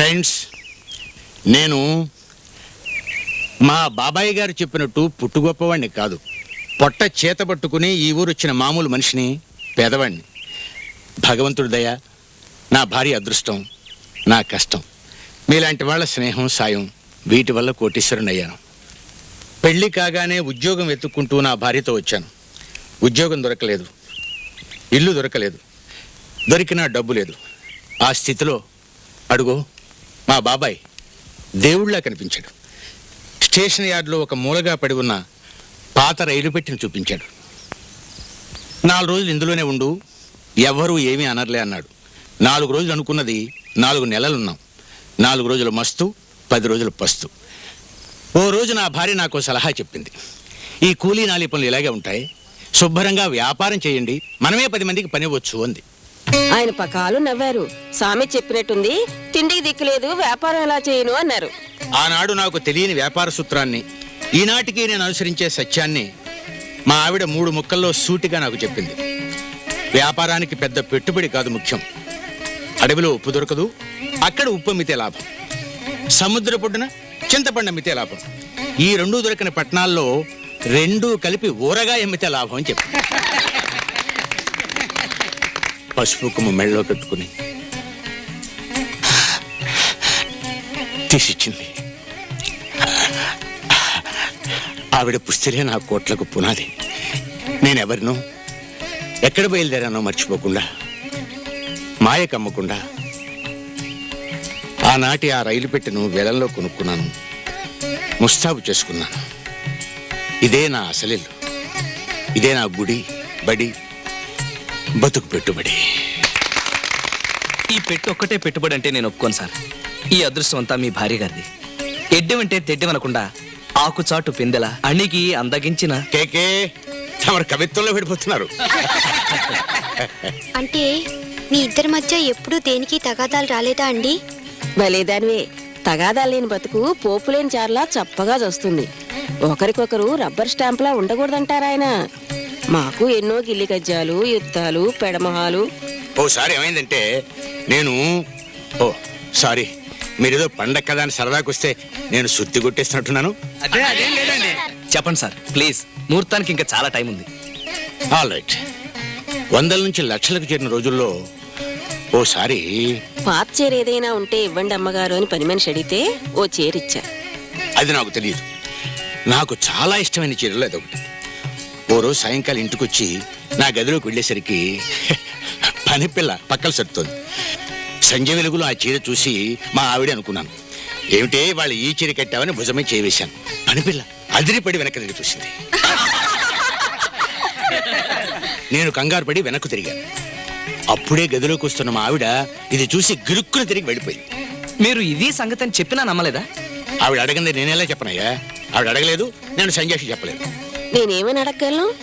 Friends నేను మా బాబాయ్ గారు చెప్పినట్టు పుట్టు గొప్పవాణ్ణి కాదు. పొట్ట చేత పట్టుకుని ఈ ఊరు వచ్చిన మామూలు మనిషిని పేదవాణ్ణి. భగవంతుడి దయ నా భార్య అదృష్టం నా కష్టం. మీలాంటి వాళ్ళ స్నేహం సాయం వీటి వల్ల కోటీశ్వరుని అయ్యాను పెళ్ళి కాగానే ఉద్యోగం వెతుక్కుంటూ నా భార్యతో వచ్చాను. ఉద్యోగం దొరకలేదు. ఇల్లు దొరకలేదు. దొరికినా డబ్బు లేదు. ఆ స్థితిలో అడుగు. మా బాబాయ్ దేవుళ్ళా కనిపించాడు. స్టేషన్ యార్డ్లో ఒక మూలగా పడి ఉన్న పాత రైలు పెట్టిని చూపించాడు. నాలుగు రోజులు ఇందులోనే ఉండు ఎవ్వరూ ఏమీ అనర్లే అన్నాడు. నాలుగు రోజులు అనుకున్నది నాలుగు నెలలున్నాం. నాలుగు రోజులు మస్తు పది రోజులు పస్తు. ఓ రోజు నా భార్య నాకు సలహా చెప్పింది. ఈ కూలీ నాలి పనులు ఇలాగే ఉంటాయి. శుభ్రంగా వ్యాపారం చేయండి మనమే పది మందికి పనివ్వచ్చు అంది. ఆయన పకాలు నవ్వారు. సామె చెప్పినట్టుంది. తిండికి దిక్కులేదు వ్యాపారం ఎలా చేయను? అన్నారు. ఆనాడు నాకు తెలియని వ్యాపార సూత్రాన్ని ఈనాటికి నేను అనుసరించే సత్యాన్ని మా ఆవిడ మూడు ముక్కల్లో సూటిగా నాకు చెప్పింది. వ్యాపారానికి పెద్ద పెట్టుబడి కాదు ముఖ్యం. అడవిలో ఉప్పు దొరకదు. అక్కడ ఉప్పు అమ్మితే లాభం. సముద్ర పొడ్డున చింతపండు అమ్మితే లాభం. ఈ రెండు దొరికిన పట్టణాల్లో రెండూ కలిపి ఊరగా అమ్మితే లాభం అని చెప్పి. పసుపు కుమ్మ మెళ్ళలో పెట్టుకుని తీసిచ్చింది. ఆవిడ పుస్తలే నా కోట్లకు పునాది. నేనెవరినో ఎక్కడ బయలుదేరానో మర్చిపోకుండా మాయ కమ్మకుండా ఆనాటి ఆ రైలు పెట్టెను వేలంలో కొనుక్కున్నాను ముస్తాబు చేసుకున్నాను. ఇదే నా అసలిల్లు. ఇదే నా గుడి బడి బతుకు పెట్టుబడి. ఈ పెట్టు ఒక్కటే పెట్టుబడి అంటే నేను ఒప్పుకోను సార్. ఈ అదృష్టం అంతా మీ భార్య గారిది. ఎడ్డమంటే తెడ్డమనకుండా ఆకుచాటు పిందెల అణిగి అందగించిన కేకే తమరు కవిత్వంలో పడిపోతున్నారు అంటే మీ ఇద్దరి మధ్య ఎప్పుడూ దేనికి తగాదాలు రాలేదా అండి? భలేదానివే. తగాదాలు లేని బతుకు పోపులేని చార్లా చప్పగా వస్తుంది ఒకరికొకరు రబ్బర్ స్టాంప్లా ఉండకూడదంటారా ఆయన. మాకు ఎన్నో గిల్లి గజ్జాలు యుద్ధాలు పెడమహాలు. ఓసారి ఏమైందంటే నేను ఓ సారీ మీరేదో పండగ కదా అని సరదాకు వస్తే నేను శుద్ధి కొట్టేస్తున్నట్టున్నాను అదే అదేం లేదండి. చెప్పండి సార్ ప్లీజ్ ముహూర్తానికి ఇంకా చాలా టైం ఉంది. ఆల్ రైట్ వందల నుంచి లక్షలకు చేరిన రోజుల్లో ఓసారి పాత చీర ఏదైనా ఉంటే ఇవ్వండి అమ్మగారు అని పని మనిషి అడిగితే ఓ చీరిచ్చా. అది నాకు తెలియదు. నాకు చాలా ఇష్టమైన చీరలు అదొకటి. ఓ రోజు సాయంకాలం ఇంటికి వచ్చి నా గదిలోకి వెళ్ళేసరికి పని పిల్ల పక్కల సర్దుతోంది. సంజయ్ వెలుగులో ఆ చీర చూసి మా ఆవిడ అనుకున్నాను. ఏమిటే వాళ్ళు ఈ చీర కట్టావని భుజమే చేయవేశాను పని పిల్ల అదిరిపడి వెనక్కి తిరిగి చూసింది. నేను కంగారు పడి వెనక్కు తిరిగాను అప్పుడే గదిలోకి వస్తున్న మా ఆవిడ ఇది చూసి గిరుక్కున తిరిగి వెళ్ళిపోయింది. మీరు ఇది సంగతి అని చెప్పినా నమ్మలేదా? ఆవిడ అడగంది నేనేలా చెప్పనయ్యా? ఆవిడ అడగలేదు నేను సంజయ్కి చెప్పలేదు. నేనేమని అడగలను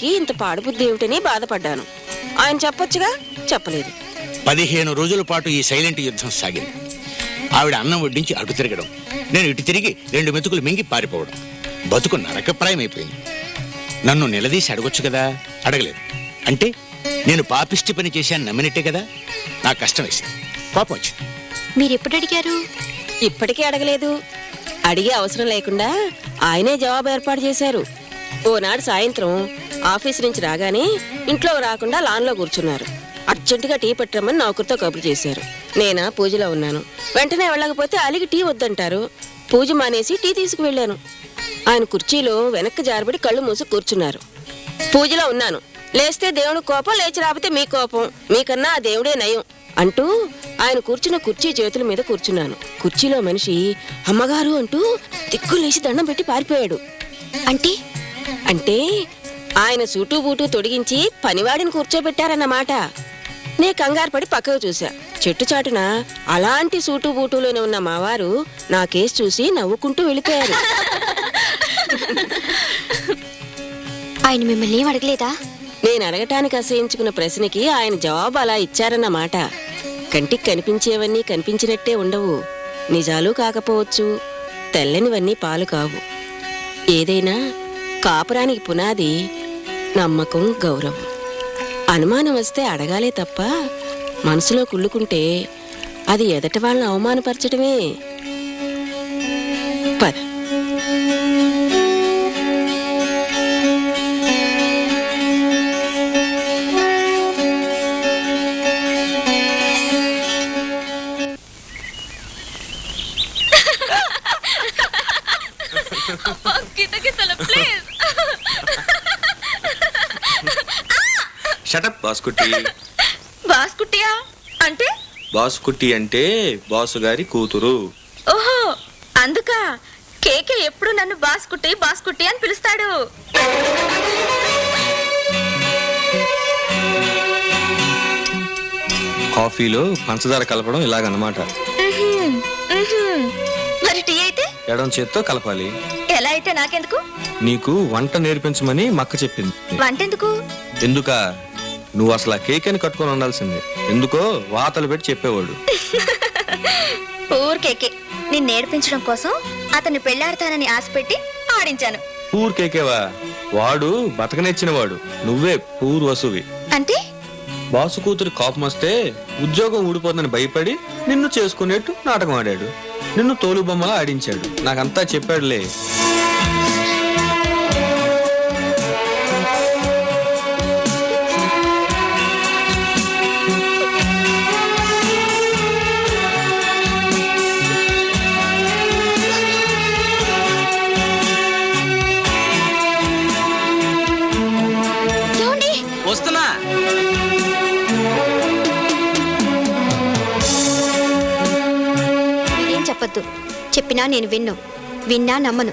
కి ఇంత పాడుబుద్ధి ఏమిటని బాధపడ్డాను. ఆయన చెప్పొచ్చుగా? చెప్పలేదు. పదిహేను రోజుల పాటు ఈ సైలెంట్ యుద్ధం సాగింది. ఆవిడ అన్నం వడ్డించి అటు తిరగడం నేను ఇటు తిరిగి రెండు మెతుకులు మింగి పారిపోవడం. బతుకు నరకప్రాయమైపోయింది. నన్ను నిలదీసి అడగొచ్చు కదా? అడగలేదు. అంటే నేను పాపిష్టి పని చేశాను నమ్మినట్టే కదా? నాకు కష్టం వేసింది. కోపం వచ్చింది. మీరు ఎప్పుడు అడిగారు? ఇప్పటికీ అడగలేదు. అడిగే అవసరం లేకుండా ఆయనే జవాబు ఏర్పాటు చేశారు. ఓనాడు సాయంత్రం ఆఫీస్ నుంచి రాగానే ఇంట్లో రాకుండా లాన్లో కూర్చున్నారు. అర్జెంటుగా టీ పెట్టమని నౌకరితో కబురు చేశారు. నేనా పూజలో ఉన్నాను. వెంటనే వెళ్ళకపోతే అలిగి టీ వద్దంటారు. పూజ మానేసి టీ తీసుకువెళ్ళాను. ఆయన కుర్చీలో వెనక్కి జారబడి కళ్ళు మూసి కూర్చున్నారు. పూజలో ఉన్నాను. లేస్తే దేవుడి కోపం లేచి రాకపోతే మీ కోపం. మీకన్నా ఆ దేవుడే నయం. అంటూ ఆయన కూర్చున్న కుర్చీ చేతుల మీద కూర్చున్నాను. కుర్చీలో మనిషి అమ్మగారు అంటూ దిక్కు లేచి దండం పెట్టి పారిపోయాడు. అంటే? అంటే ఆయన సూటు బూటు తొడిగించి పనివాడిని కూర్చోబెట్టారన్నమాట. నే కంగారు పడి పక్కకు చూసా చెట్టు చాటున అలాంటి సూటు బూటులోనే ఉన్న మావారు నా కేసు చూసి నవ్వుకుంటూ వెళ్ళిపోయారు. ఆయన మిమ్మల్ని ఏం అడగలేదా? నేను అడగటానికి అసహించుకున్న ప్రశ్నకి ఆయన జవాబు అలా ఇచ్చారన్నమాట. కంటికి కనిపించేవన్నీ కనిపించినట్టే ఉండవు. నిజాలు కాకపోవచ్చు. తెల్లనివన్నీ పాలు కావు. ఏదైనా కాపురానికి పునాది నమ్మకం గౌరవం. అనుమానం వస్తే అడగాలే తప్ప మనసులో కుళ్ళుకుంటే అది ఎదట వాళ్ళని అవమానపరచడమే పద. షటప్ బాస్కుట్టి. బాస్కుట్టియా? అంటే? బాస్కుట్టి అంటే బాసు గారి కూతురు. ఓహో అందుక? కేకే ఎప్పుడు నన్ను బాస్కుట్టి బాస్కుట్టి అని పిలుస్తాడు. కాఫీలో పంచదార కలపడం ఉహుం. మరి టీ ఎడం చేత్తో కలపాలి. ఎలా అయితే నాకెందుకు? నీకు వంట నేర్పించమని మక్క చెప్పింది. వంటెందుకు? ఎందుక? నువ్వు అసలు ఆ కేక్ అని కట్టుకొని ఉండాల్సిందే. ఎందుకో వాతలు పెట్టి చెప్పేవాడు. ఊర్ కేకే. నిన్ను నేర్పించడం కోసం అతన్ని పెళ్ళాడతానని ఆశపెట్టి ఆడించాను. పూర్ కేకేవా? వాడు బతకనెచ్చిన వాడు నువ్వే పూర్ వసువి. అంటే? బాసు కూతురు కోపం వస్తే ఉద్యోగం ఊడిపోతుందని భయపడి నిన్ను చేసుకునేట్టు నాటకం ఆడాడు. నిన్ను తోలు బొమ్మలా ఆడించాడు. నాకంతా చెప్పాడులే. చెప్పొద్దు చెప్పినా నేను విన్ను. విన్నా నమ్మను.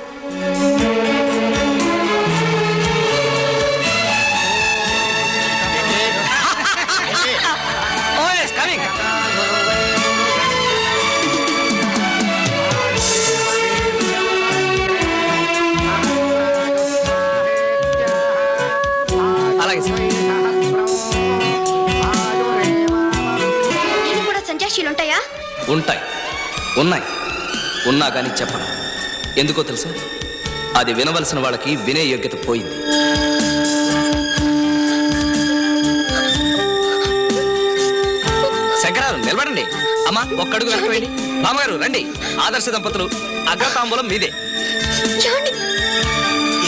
ఉంటాయి. ఉన్నాయి. ఉన్నా కానీ చెప్పను. ఎందుకో తెలుసా? అది వినవలసిన వాళ్ళకి వినే యోగ్యత పోయింది. శంకరాలు నిలబడండి. అమ్మా ఒక్కడుగు వెనకవేయండి మామగారు రండి. ఆదర్శ దంపతులు అగ్రతాంబూలం మీదే.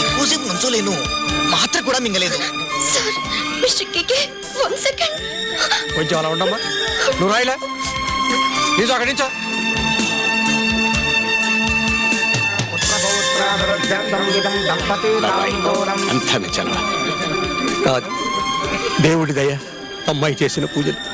ఎక్కువసేపు నుంచోలేను. మాత్ర కూడా మింగలేదు. Sir mister K K one second. కొంచెం అలా ఉండమ్మా. నువ్వు రాయిలా? నీతో అక్కడి నుంచో. అంతా మీ దేవుడి దయ అమ్మాయి చేసిన పూజలు.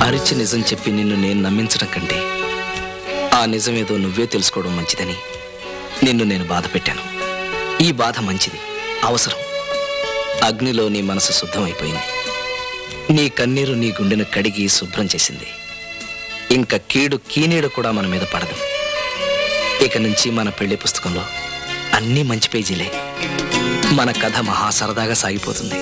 అరిచి నిజం చెప్పి నిన్ను నేను నమ్మించడం కంటే ఆ నిజమేదో నువ్వే తెలుసుకోవడం మంచిదని నిన్ను నేను బాధ పెట్టాను. ఈ బాధ మంచిది. అవసరం. అగ్నిలో నీ మనసు శుద్ధమైపోయింది. నీ కన్నీరు నీ గుండెను కడిగి శుభ్రం చేసింది. ఇంకా కీడు కీనీడు కూడా మన మీద పడదు. ఇక నుంచి మన పెళ్ళి పుస్తకంలో అన్ని మంచి పేజీలే. మన కథ మహా సరదాగా సాగిపోతుంది.